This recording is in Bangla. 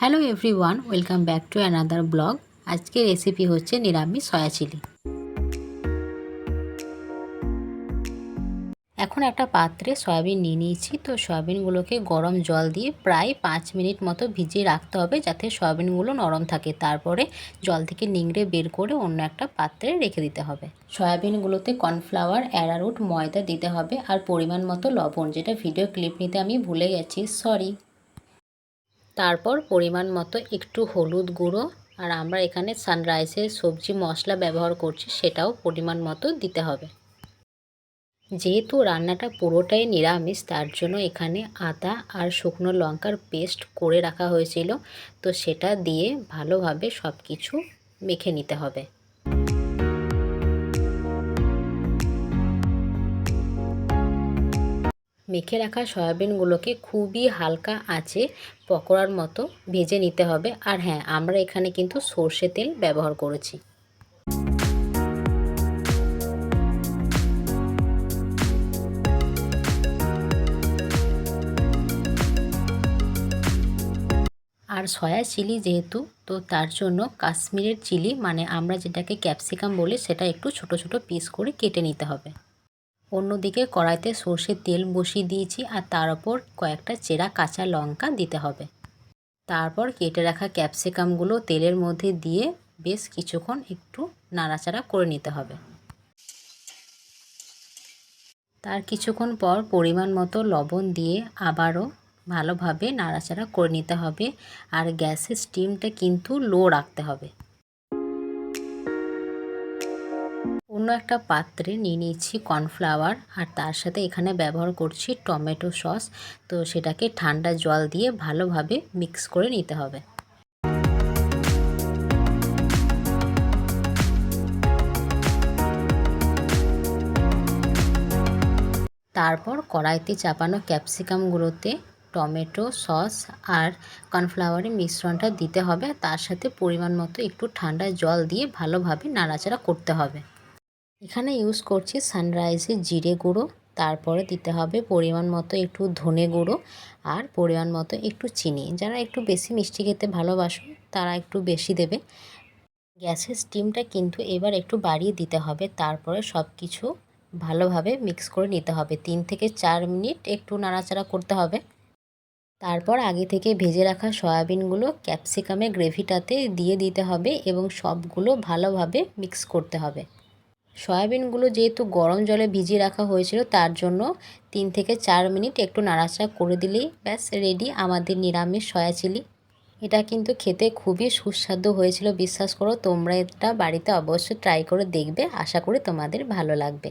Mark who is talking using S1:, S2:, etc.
S1: Hello everyone welcome back to another blog আজকে রেসিপি হচ্ছে নিরামিষ সয়া চিলি এখন একটা পাত্রে সয়াবিন নিয়ে নিয়েছি, তো সয়াবিনগুলোকে গরম জল দিয়ে প্রায় পাঁচ মিনিট মতো ভিজিয়ে রাখতে হবে যাতে সয়াবিনগুলো নরম থাকে। তারপরে জল থেকে নিংড়ে বের করে অন্য একটা পাত্রে রেখে দিতে হবে। সয়াবিনগুলোতে কর্নফ্লাওয়ার অ্যারারুট ময়দা দিতে হবে আর পরিমাণ মতো লবণ, যেটা ভিডিও ক্লিপ নিতে আমি ভুলে গেছি সরি তারপর পরিমাণ মতো একটু হলুদ গুঁড়ো আর আমরা এখানে সানরাইসের সবজি মশলা ব্যবহার করছি, সেটাও পরিমাণ মতো দিতে হবে। যেহেতু রান্নাটা পুরোটাই নিরামিষ, তার জন্য এখানে আদা আর শুকনো লঙ্কার পেস্ট করে রাখা হয়েছিল, তো সেটা দিয়ে ভালোভাবে সব কিছু মেখে নিতে হবে। মেখে রাখা সয়াবিনগুলোকে খুবই হালকা আঁচে পকোড়ার মতো ভেজে নিতে হবে। আর হ্যাঁ আমরা এখানে কিন্তু সর্ষে তেল ব্যবহার করেছি। আর সয়া চিলি যেহেতু, তো তার জন্য কাশ্মীরের চিলি মানে আমরা যেটাকে ক্যাপসিকাম বলি, সেটা একটু ছোট ছোট পিস করে কেটে নিতে হবে। অন্যদিকে কড়াইতে সর্ষের তেল বসিয়ে দিয়েছি আর তার ওপর কয়েকটা চেরা কাঁচা লঙ্কা দিতে হবে। তারপর কেটে রাখা ক্যাপসিকামগুলো তেলের মধ্যে দিয়ে বেশ কিছুক্ষণ একটু নাড়াচাড়া করে নিতে হবে। তার কিছুক্ষণ পর পরিমাণ মতো লবণ দিয়ে আবারও ভালোভাবে নাড়াচাড়া করে নিতে হবে আর গ্যাসের স্টিমটা কিন্তু লো রাখতে হবে। অন্য একটা পাত্রে নিয়ে নিচ্ছি কর্নফ্লাওয়ার আর তার সাথে এখানে ব্যবহার করছি টমেটো সস। তো সেটাকে ঠান্ডা জল দিয়ে ভালোভাবে মিক্স করে নিতে হবে। তারপর কড়াইতে চাপানো ক্যাপসিকামগুলোতে টমেটো সস আর কর্নফ্লাওয়ারের মিশ্রণটা দিতে হবে। তার সাথে পরিমাণ মতো একটু ঠান্ডা জল দিয়ে ভালোভাবে নাড়াচাড়া করতে হবে। এখানে ইউজ করছি সানরাইজের জিরে গুঁড়ো, তারপরে দিতে হবে পরিমাণ মতো একটু ধনে গুঁড়ো আর পরিমাণ মতো একটু চিনি। যারা একটু বেশি মিষ্টি খেতে ভালোবাসো, তারা একটু বেশি দেবে। গ্যাসের স্টিমটা কিন্তু এবার একটু বাড়িয়ে দিতে হবে, তারপরে সব কিছু ভালোভাবে মিক্স করে নিতে হবে। তিন থেকে চার মিনিট একটু নাড়াচাড়া করতে হবে। তারপর আগে থেকে ভেজে রাখা সয়াবিনগুলো ক্যাপসিকামে গ্রেভিটাতে দিয়ে দিতে হবে এবং সবগুলো ভালোভাবে মিক্স করতে হবে। সয়াবিনগুলো যেহেতু গরম জলে ভিজিয়ে রাখা হয়েছিল, তার জন্য তিন থেকে চার মিনিট একটু নাড়াচাড়া করে দিলেই ব্যাস রেডি আমাদের নিরামিষ সয়া চিলি। এটা কিন্তু খেতে খুবই সুস্বাদু হয়েছিল, বিশ্বাস করো তোমরা এটা বাড়িতে অবশ্যই ট্রাই করে দেখবে, আশা করি তোমাদের ভালো লাগবে।